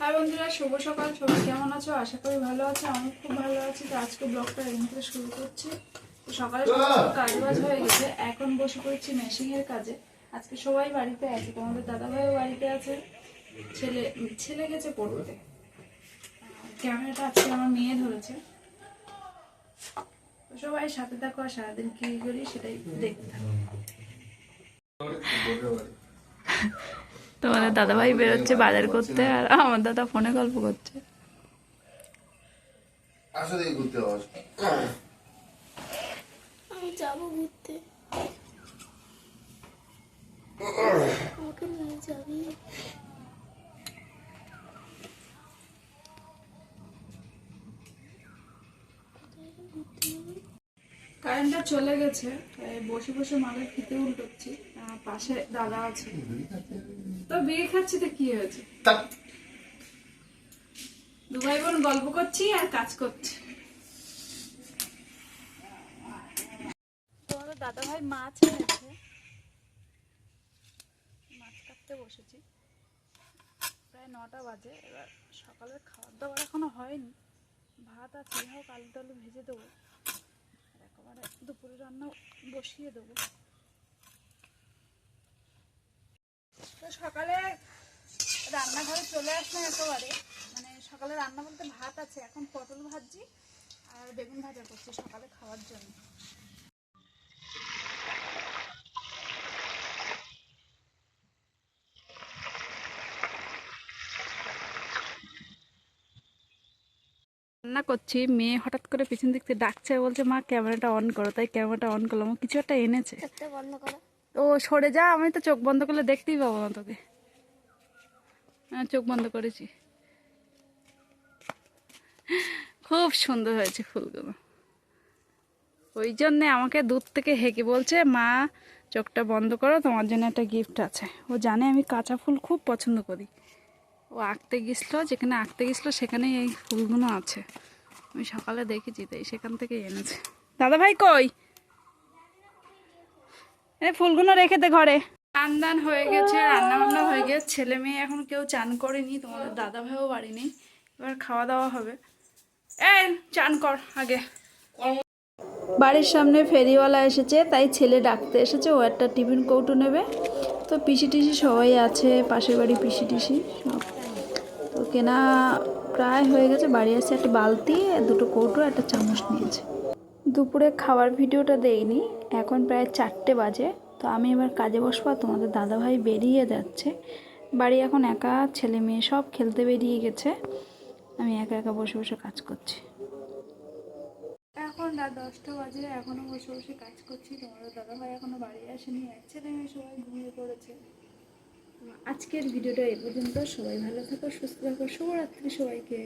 High বন্ধুরা শুভ সকাল। সবাই কেমন আছো? আশা করি ভালো আছো। আমি খুব ভালো আছি। তো আজকে ব্লগটা এখান থেকে শুরু করছি। তো সকালে কাজ বাজ হয়ে গেছে। এখন বসে পড়েছি মেশিনের কাজে। আজকে সবাই বাড়িতে আছে। তোমাদের দাদাভাইও বাড়িতে আছে। ছেলে ছেলে গেছে পড়তে। ক্যামেরাটা আজকে আমার মেয়ে ধরেছে। সবাই সাথে থাকো আর সারাদিন কি করি সেটাই দেখতে থাকো। তোমাদের দাদাভাই বেরোচ্ছে বাজার করতে আর আমার দাদা ফোনে গল্প করছে। ঘুরতে হবে আমি যাব ঘুরতে আমাকে নিয়ে যাবি কারেন্টটা চলে গেছে তাই বসে বসে মাকে খেতে উল্টোচ্ছি। পাশে দাদা আছে। তো বিয়ে খাচ্ছি তো কি হয়েছে? দু ভাই বোন গল্প করছি আর কাজ করছি। দাদা ভাই মাছ এনেছে। মাছ কাটতে বসেছি। প্রায় নটা বাজে এবার সকালের খাবার দাবার এখনও হয়নি। ভাত আছে হোক আলু টালু ভেজে দেবো। আর দুপুরে রান্না বসিয়ে দেবো। তো সকালে রান্নাঘরে চলে আসলাম একেবারে। মানে সকালে রান্না বলতে ভাত আছে, এখন পটল ভাজছি আর বেগুন ভাজা করছি সকালে খাওয়ার জন্য। রান্না করছি মেয়ে হঠাৎ করে পিছন দিক থেকে ডাকছে বলছে মা ক্যামেরাটা অন করো। তাই ক্যামেরাটা অন করলাম। কিছু একটা এনেছে। চোখটা বন্ধ করো। ও সরে যা আমি তো চোখ বন্ধ করলে দেখতেই পাবো না তোকে। হ্যাঁ চোখ বন্ধ করেছি। খুব সুন্দর হয়েছে ফুলগুলো। ওই জন্যে আমাকে দূর থেকে হেঁকে বলছে মা চোখটা বন্ধ করো তোমার জন্য একটা গিফট আছে। ও জানে আমি কাঁচা ফুল খুব পছন্দ করি। ও আঁকতে গেছিল যেখানে আঁকতে গেছিল সেখানেই এই ফুলগুলো আছে। আমি সকালে দেখেছি তাই সেখান থেকে এনেছে। দাদা ভাই কই? এই ফুলগুলো রেখে দে ঘরে। দান হয়ে গেছে রান্না বান্না হয়ে গেছে। ছেলে মেয়ে এখন কেউ চান করেনি তোমাদের দাদা ভাইও বাড়ি নেই। এবার খাওয়া দাওয়া হবে। এই চান কর আগে। বাড়ির সামনে ফেরিওয়ালা এসেছে তাই ছেলে ডাকতে এসেছে। ও একটা টিফিন কৌটো নেবে। তো পিসি টিসি সবাই আছে পাশের বাড়ি পিসি টিসি সব কেনা প্রায় হয়ে গেছে। বাড়ি আসছে একটা বালতি, দুটো কৌটো, একটা চামচ নিয়েছে। দুপুরে খাওয়ার ভিডিওটা দেইনি। এখন প্রায় চারটে বাজে। তো আমি এবার কাজে বসবো তোমাদের দাদাভাই বেরিয়ে যাচ্ছে। বাড়ি এখন একা, ছেলে মেয়ে সব খেলতে বেরিয়ে গেছে। আমি একা একা বসে বসে কাজ করছি। এখন রাত দশটা বাজে, এখনও বসে বসে কাজ করছি। তোমাদের দাদাভাই এখনও বাড়ি আসেনি। এক ছেলে মেয়ে সবাই ঘুমিয়ে পড়েছে। আজকের ভিডিওটা এ পর্যন্ত। সবাই ভালো থাকো সুস্থ থাকো। শুভরাত্রি সবাইকে।